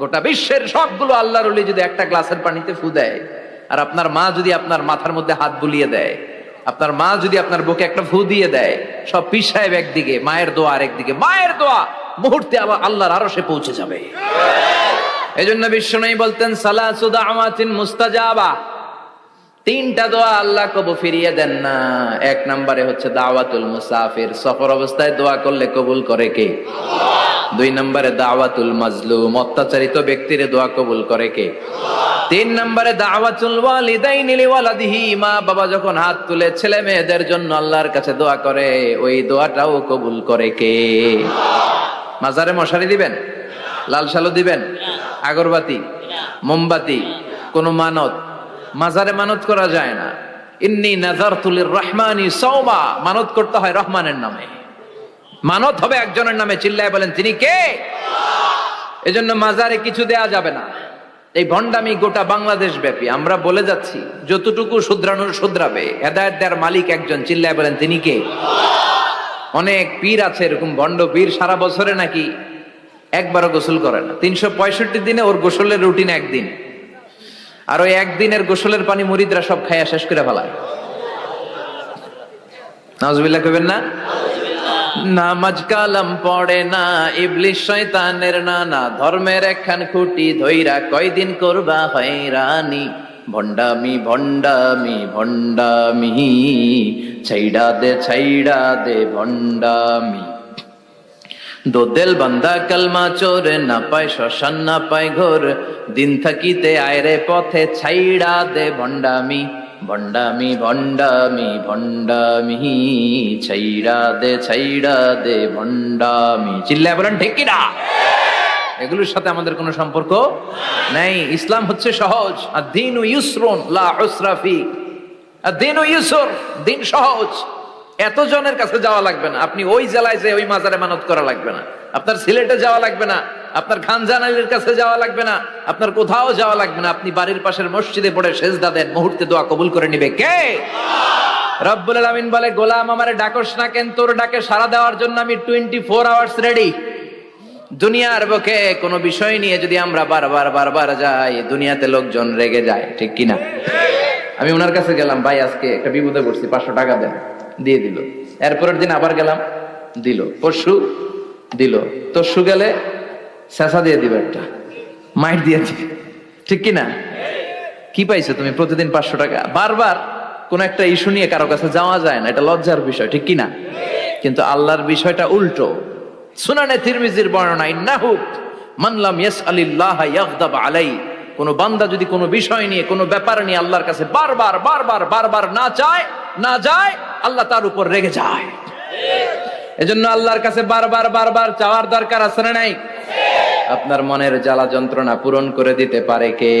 গোটা বিশ্বের সবগুলো আল্লাহর যদি একটা গ্লাসের পানিতে ফু দেয়, আর আপনার মা যদি আপনার মাথার মধ্যে হাত বুলিয়ে দেয়, আপনার মা যদি আপনার বুকে একটা ফু দিয়ে দেয়, সব সাহেব একদিকে, মায়ের দোয়া আর একদিকে মায়ের দোয়া মুহূর্তে আবার আল্লাহর আরও সে পৌঁছে যাবে। এই জন্য বিষ্ণু বলতেন সালাসুদা আমাতিন মুস্তাজাবা। তিনটা দোয়া আল্লাহ কবু ফিরিয়ে দেন না। এক নম্বরে হচ্ছে দাওয়াতুল মুসাফির, সফর অবস্থায় দোয়া করলে কবুল করে কে? দুই নম্বরে দাওয়াতুল মাজলুম, অত্যাচারিত ব্যক্তির দোয়া কবুল করে কে? তিন নম্বরে দাওয়াতুল ওয়ালিদাইনি লিওয়ালাদিহি, মা বাবা যখন হাত তুলে ছেলে মেয়েদের জন্য আল্লাহর কাছে দোয়া করে, ওই দোয়াটাও কবুল করে কে? মাজারে মশারি দিবেন? লাল শালো দিবেন? আগরবাতি? মোমবাতি? কোন মানত? মাজারে মানত করা যায় না। ইন্নি নাজারতুলির রহমানি সৌমা মানত করতে হয় রহমানের নামে। মানত হবে একজনের নামে চিল্লায় বলেন, তিনি কে? এজন্য মাজারে কিছু দেয়া যাবে না। এই ভণ্ডামি গোটা বাংলাদেশ ব্যাপী আমরা বলে যাচ্ছি, যতটুকু শুধরানোর শুধরাবে, হেদায়ত দেওয়ার মালিক একজন, চিল্লায় বলেন, তিনি কে? অনেক পীর আছে, এরকম ভণ্ড পীর, সারা বছরে নাকি একবারও গোসল করে না। তিনশো পঁয়ষট্টি দিনে ওর গোসলের রুটিন একদিন। আর ওই একদিনের গোসলের পানি মুরিদরা সব খাইয়া শেষ করে ফেলায়। নাজবিল্লাহ কবেন না? নামাজ কালাম পড়ে না ইবলিশ শয়তানের নানা ধর্মের একখান খুঁটি ধইরা কয়দিন করবা হয়রানি? ভণ্ডামি ভণ্ডামি ভণ্ডামি, ছাইড়া দে ছাইড়া দে, ভণ্ডামি। দোদেল বান্দা কালমা চোর না পায় শ্মশান, না পায় ঘোর। দিন থাকিতে আয়রে পথে ছাইড়া দে, ভণ্ডামি। ভণ্ডামি ভণ্ডামি ভণ্ডামি ছাইড়া দে ছাইড়া দে ভণ্ডামি। চিল্লায় বলেন, ঠিক কিনা এগুলোর সাথে আমাদের কোনো সম্পর্ক নাই। ইসলাম হচ্ছে সহজ। আর দিন ইউসরুন, লা উসরাফি আর দিন ইউসর, দিন সহজ। এত জনের কাছে যাওয়া লাগবে না। আপনি ওই জেলায় যে ওই মাজারে মানত করা লাগবে না। আপনার সিলেটে যাওয়া লাগবে না। আপনার খানজানালির কাছে যাওয়া লাগবে না, আপনার কোথাও যাওয়া লাগবে না, আপনি বাড়ির পাশের মসজিদে পড়ে সেজদা দেন, মুহূর্তে দোয়া কবুল করে নিবে। কে? রব্বুল আলামিন বলে, গোলাম আমারে ডাকস না কেন, তোর ডাকে সারা দেওয়ার জন্য আমি টোয়েন্টি ফোর আওয়ার্স রেডি দুনিয়ার বুকে কোনো বিষয় নিয়ে যদি আমরা বারবার বারবার যাই, দুনিয়াতে লোকজন রেগে যায়, ঠিক কিনা? আমি ওনার কাছে গেলাম, ভাই, আজকে একটা বিপদে পড়ছি, পাঁচশো টাকা দেন। দিয়ে দিল। এরপরের দিন আবার গেলাম, দিল। পরশু দিল। তরশু গেলে শেষা দিয়ে দিবে একটা। মাইট দিয়ে দিবে। ঠিক কিনা? কি পাইছো তুমি প্রতিদিন পাঁচশো টাকা? বারবার কোন একটা ইস্যু নিয়ে কারও কাছে যাওয়া যায় না, এটা লজ্জার বিষয়, ঠিক কিনা? কিন্তু আল্লাহর বিষয়টা উল্টো। সুনানে তিরমিজির বর্ণনা, ইন্নাহু মানলাম ইয়াস আলিল্লাহ ইয়াগদাব আলাই। কোন বান্দা যদি কোনো বিষয় নিয়ে, কোনো ব্যাপার নিয়ে আল্লাহর কাছে বারবার বারবার বারবার না চায়, না যায়, আল্লাহ তার উপর রেগে যায়। এজন্য আল্লাহর কাছে বারবার বারবার চাওয়ার দরকার আছে না নাই? আপনার মনের জ্বালা যন্ত্রণা পূরণ করে দিতে পারে কে?